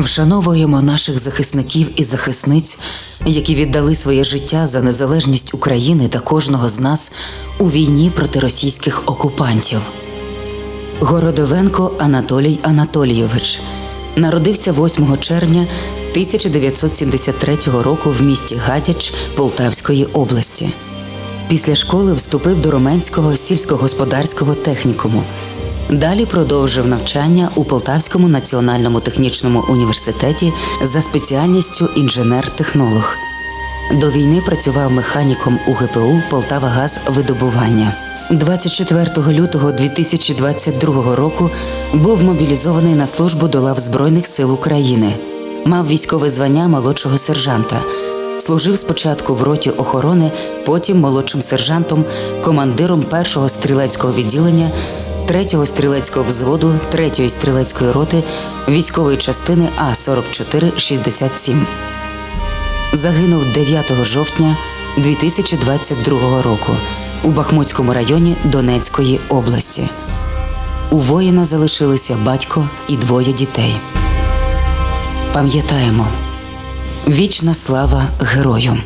Вшановуємо наших захисників і захисниць, які віддали своє життя за незалежність України та кожного з нас у війні проти російських окупантів. Городовенко Анатолій Анатолійович народився 8 червня 1973 року в місті Гадяч Полтавської області. Після школи вступив до Роменського сільськогосподарського технікуму. Далі продовжив навчання у Полтавському національному технічному університеті за спеціальністю інженер-технолог. До війни працював механіком у ГПУ Полтавагаз видобування. 24 лютого 2022 року був мобілізований на службу до лав Збройних сил України. Мав військове звання молодшого сержанта. Служив спочатку в роті охорони, потім молодшим сержантом, командиром першого стрілецького відділення, третього стрілецького взводу, третьої стрілецької роти військової частини А 4467 загинув 9 жовтня 2022 року у Бахмутському районі Донецької області. У воїна залишилися батько і двоє дітей. Пам'ятаємо вічна слава герою!